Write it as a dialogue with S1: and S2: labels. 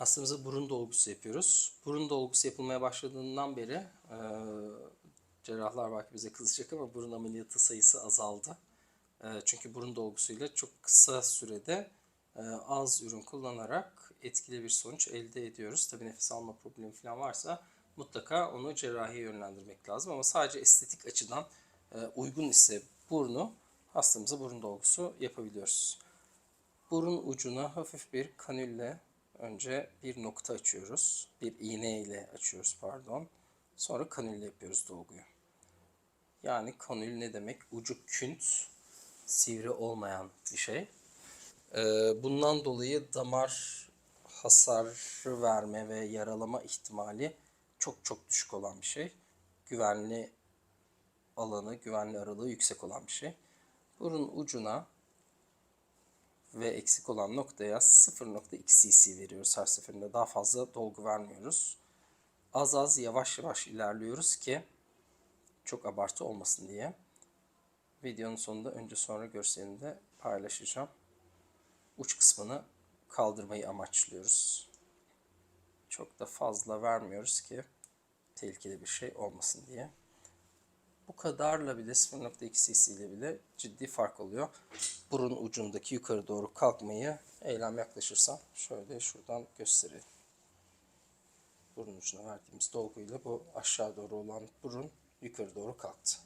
S1: Hastamıza burun dolgusu yapıyoruz. Burun dolgusu yapılmaya başladığından beri e, cerrahlar belki bize kızacak ama burun ameliyatı sayısı azaldı. E, çünkü burun dolgusuyla çok kısa sürede e, az ürün kullanarak etkili bir sonuç elde ediyoruz. Tabii nefes alma problemi falan varsa mutlaka onu cerrahiye yönlendirmek lazım. Ama sadece estetik açıdan e, uygun ise burnu hastamıza burun dolgusu yapabiliyoruz. Burun ucuna hafif bir kanülle önce bir nokta açıyoruz. Bir iğne ile açıyoruz pardon. Sonra kanülle yapıyoruz dolguyu. Yani kanül ne demek? Ucu künt, sivri olmayan bir şey. Ee, bundan dolayı damar hasarı verme ve yaralama ihtimali çok çok düşük olan bir şey. Güvenli alanı, güvenli aralığı yüksek olan bir şey. Burun ucuna ve eksik olan noktaya 0.2 cc veriyoruz her seferinde. Daha fazla dolgu vermiyoruz. Az az yavaş yavaş ilerliyoruz ki çok abartı olmasın diye. Videonun sonunda önce sonra görselini de paylaşacağım. Uç kısmını kaldırmayı amaçlıyoruz. Çok da fazla vermiyoruz ki tehlikeli bir şey olmasın diye. Bu kadarla bile 0.2 cc ile bile ciddi fark oluyor. Burun ucundaki yukarı doğru kalkmayı eylem yaklaşırsam şöyle şuradan göstereyim. Burun ucuna verdiğimiz dolguyla bu aşağı doğru olan burun yukarı doğru kalktı.